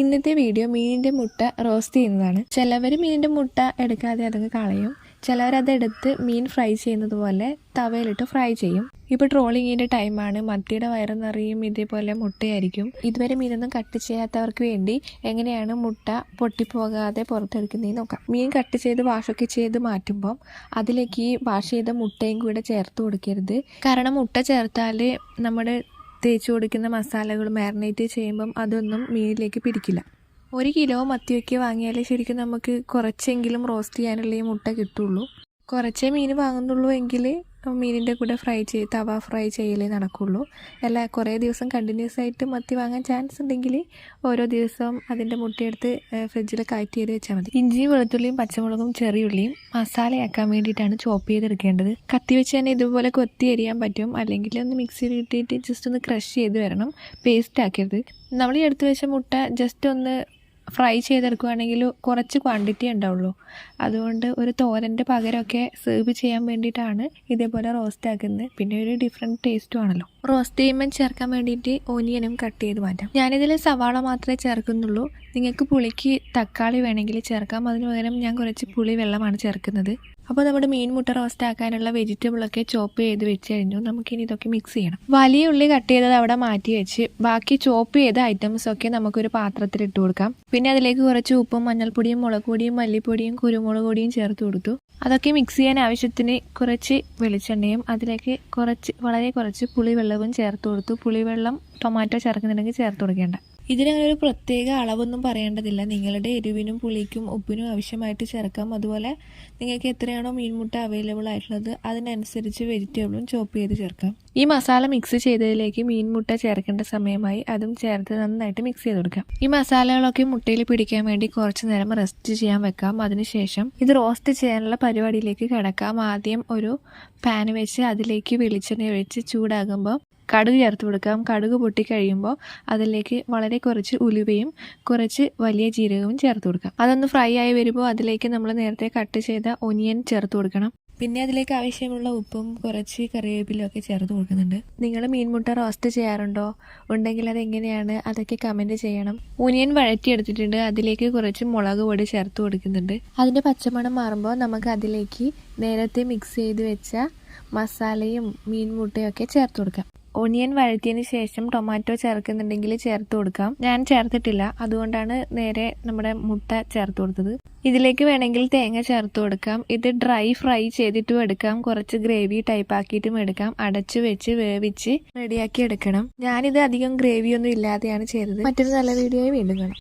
ഇന്നത്തെ വീഡിയോ മീനിന്റെ മുട്ട റോസ്റ്റ് ചെയ്യുന്നതാണ്. ചിലവർ മീനിന്റെ മുട്ട എടുക്കാതെ അതങ്ങ് കളയും. ചിലവരതെടുത്ത് മീൻ ഫ്രൈ ചെയ്യുന്നത് പോലെ തവയിലിട്ട് ഫ്രൈ ചെയ്യും. ഇപ്പൊ ട്രോളിങ്ങിന്റെ ടൈമാണ്. മത്തിയുടെ വയറ് നിറയും ഇതേപോലെ മുട്ടയായിരിക്കും. ഇതുവരെ മീനൊന്നും കട്ട് ചെയ്യാത്തവർക്ക് വേണ്ടി എങ്ങനെയാണ് മുട്ട പൊട്ടിപ്പോകാതെ പുറത്തെടുക്കുന്നതെന്ന് നോക്കാം. മീൻ കട്ട് ചെയ്ത് വാഷൊക്കെ ചെയ്ത് മാറ്റുമ്പം അതിലേക്ക് ഈ വാഷ് ചെയ്ത മുട്ടയും കൂടെ ചേർത്ത് കൊടുക്കരുത്. കാരണം മുട്ട ചേർത്താൽ നമ്മുടെ തേച്ച് കൊടുക്കുന്ന മസാലകൾ മാരിനേറ്റ് ചെയ്യുമ്പം അതൊന്നും മീനിലേക്ക് പിടിക്കില്ല. ഒരു കിലോ മത്തിയൊക്കെ വാങ്ങിയാലേ ശരിക്കും നമുക്ക് കുറച്ചെങ്കിലും റോസ്റ്റ് ചെയ്യാനുള്ള ഈ മുട്ട കിട്ടുള്ളൂ. കുറച്ചേ മീൻ വാങ്ങുന്നുള്ളൂ എങ്കിൽ മീനിന്റെ കൂടെ ഫ്രൈ ചെയ്ത് തവ ഫ്രൈ ചെയ്യലേ നടക്കുള്ളൂ. അല്ല കുറേ ദിവസം കണ്ടിന്യൂസ് ആയിട്ട് മത്തി വാങ്ങാൻ ചാൻസ് ഉണ്ടെങ്കിൽ ഓരോ ദിവസവും അതിന്റെ മുട്ടയെടുത്ത് ഫ്രിഡ്ജിൽ കയറ്റി ചെയ്ത് വെച്ചാൽ മതി. ഇഞ്ചിയും വെളുത്തുള്ളിയും പച്ചമുളകും ചെറിയുള്ളിയും മസാലയാക്കാൻ വേണ്ടിയിട്ടാണ് ചോപ്പ് ചെയ്തെടുക്കേണ്ടത്. കത്തി വെച്ച് തന്നെ ഇതുപോലെ കൊത്തി എരിയാൻ പറ്റും. അല്ലെങ്കിൽ ഒന്ന് മിക്സിയിൽ ഇട്ടിട്ട് ജസ്റ്റ് ഒന്ന് ക്രഷ് ചെയ്ത് വരണം. പേസ്റ്റ് ആക്കരുത്. നമ്മൾ ഈ എടുത്ത് വെച്ച മുട്ട ജസ്റ്റ് ഒന്ന് ഫ്രൈ ചെയ്തെടുക്കുകയാണെങ്കിൽ കുറച്ച് ക്വാണ്ടിറ്റി ഉണ്ടാവുള്ളൂ. അതുകൊണ്ട് ഒരു തോരന്റെ പകരമൊക്കെ സെർവ് ചെയ്യാൻ വേണ്ടിയിട്ടാണ് ഇതേപോലെ റോസ്റ്റ് ആക്കുന്നത്. പിന്നെ ഒരു ഡിഫറെന്റ് ടേസ്റ്റും ആണല്ലോ. റോസ്റ്റ് ചെയ്യുമ്പോൾ ചേർക്കാൻ വേണ്ടിയിട്ട് ഓനിയനും കട്ട് ചെയ്ത് മാറ്റാം. ഞാനിതിൽ സവാള മാത്രമേ ചേർക്കുന്നുള്ളൂ. നിങ്ങൾക്ക് പുളിക്ക് തക്കാളി വേണമെങ്കിൽ ചേർക്കാം. അതിന് പകരം ഞാൻ കുറച്ച് പുളി വെള്ളമാണ് ചേർക്കുന്നത്. അപ്പോൾ നമ്മുടെ മീൻ മുട്ട റോസ്റ്റ് ആക്കാനുള്ള വെജിറ്റബിളൊക്കെ ചോപ്പ് ചെയ്ത് വെച്ച് കഴിഞ്ഞു. നമുക്കിനി ഇതൊക്കെ മിക്സ് ചെയ്യണം. വലിയ ഉള്ളി കട്ട് ചെയ്തത് അവിടെ മാറ്റി വെച്ച്. ബാക്കി ചോപ്പ് ചെയ്ത ഐറ്റംസ് ഒക്കെ നമുക്കൊരു പാത്രത്തിൽ ഇട്ട് കൊടുക്കാം. പിന്നെ അതിലേക്ക് കുറച്ച് ഉപ്പും മഞ്ഞൾപ്പൊടിയും മുളകുപൊടിയും മല്ലിപ്പൊടിയും കുരുമുളക് പൊടിയും ചേർത്ത് കൊടുത്തു. അതൊക്കെ മിക്സ് ചെയ്യാൻ ആവശ്യത്തിന് കുറച്ച് വെളിച്ചെണ്ണയും അതിലേക്ക് കുറച്ച് വളരെ കുറച്ച് പുളിവെള്ളവും ചേർത്ത് കൊടുത്തു. പുളിവെള്ളം ടൊമാറ്റോ ചേർക്കുന്നുണ്ടെങ്കിൽ ചേർത്ത് കൊടുക്കേണ്ട. ഇതിനങ്ങനെ ഒരു പ്രത്യേക അളവൊന്നും പറയേണ്ടതില്ല. നിങ്ങളുടെ എരിവിനും പുളിക്കും ഉപ്പിനും ആവശ്യമായിട്ട് ചേർക്കാം. അതുപോലെ നിങ്ങൾക്ക് എത്രയാണോ മീൻമുട്ട അവൈലബിൾ ആയിട്ടുള്ളത് അതിനനുസരിച്ച് വെജിറ്റബിളും ചോപ്പ് ചെയ്ത് ചേർക്കാം. ഈ മസാല മിക്സ് ചെയ്തതിലേക്ക് മീൻമുട്ട ചേർക്കേണ്ട സമയമായി അതും ചേർത്ത് നന്നായിട്ട് മിക്സ് ചെയ്ത് കൊടുക്കാം. ഈ മസാലകളൊക്കെ മുട്ടയിൽ പിടിക്കാൻ വേണ്ടി കുറച്ച് നേരം റെസ്റ്റ് ചെയ്യാൻ വെക്കാം. അതിനുശേഷം ഇത് റോസ്റ്റ് ചെയ്യാനുള്ള പരിപാടിയിലേക്ക് കിടക്കാം. ആദ്യം ഒരു പാൻ വെച്ച് അതിലേക്ക് വെളിച്ചെണ്ണ ഒഴിച്ച് ചൂടാകുമ്പോൾ കടുക് ചേർത്ത് കൊടുക്കാം കടുക് പൊട്ടിക്കഴിയുമ്പോൾ അതിലേക്ക് വളരെ കുറച്ച് ഉലുവയും കുറച്ച് വലിയ ജീരകവും ചേർത്ത് കൊടുക്കാം അതൊന്ന് ഫ്രൈ ആയി വരുമ്പോൾ അതിലേക്ക് നമ്മൾ നേരത്തെ കട്ട് ചെയ്ത ഒനിയൻ ചേർത്ത് കൊടുക്കണം. പിന്നെ അതിലേക്ക് ആവശ്യമുള്ള ഉപ്പും കുറച്ച് കറിവേപ്പിലും ഒക്കെ ചേർത്ത് കൊടുക്കുന്നുണ്ട്. നിങ്ങൾ മീൻമുട്ട റോസ്റ്റ് ചെയ്യാറുണ്ടോ? ഉണ്ടെങ്കിൽ അതെങ്ങനെയാണ്? അതൊക്കെ കമന്റ് ചെയ്യണം. ഒനിയൻ വഴറ്റിയെടുത്തിട്ടുണ്ട്. അതിലേക്ക് കുറച്ച് മുളക് പൊടി ചേർത്ത് കൊടുക്കുന്നുണ്ട്. അതിന്റെ പച്ചമണം മാറുമ്പോൾ നമുക്ക് അതിലേക്ക് നേരത്തെ മിക്സ് ചെയ്ത് വെച്ച മസാലയും മീൻമുട്ടയും ഒക്കെ ചേർത്ത് കൊടുക്കാം. ഒണിയൻ വഴറ്റിയതിന് ശേഷം ടൊമാറ്റോ ചേർക്കുന്നുണ്ടെങ്കിൽ ചേർത്ത് കൊടുക്കാം. ഞാൻ ചേർത്തിട്ടില്ല. അതുകൊണ്ടാണ് നേരെ നമ്മുടെ മുട്ട ചേർത്ത് കൊടുത്തത്. ഇതിലേക്ക് വേണമെങ്കിൽ തേങ്ങ ചേർത്ത് കൊടുക്കാം. ഇത് ഡ്രൈ ഫ്രൈ ചെയ്തിട്ടും എടുക്കാം. കുറച്ച് ഗ്രേവി ടൈപ്പ് ആക്കിയിട്ടും എടുക്കാം. അടച്ചു വെച്ച് വേവിച്ച് റെഡിയാക്കി എടുക്കണം. ഞാനിത് അധികം ഗ്രേവിയൊന്നും ഇല്ലാതെയാണ് ചെയ്തത്. മറ്റൊരു നല്ല വീഡിയോയിൽ വീണ്ടും കാണാം.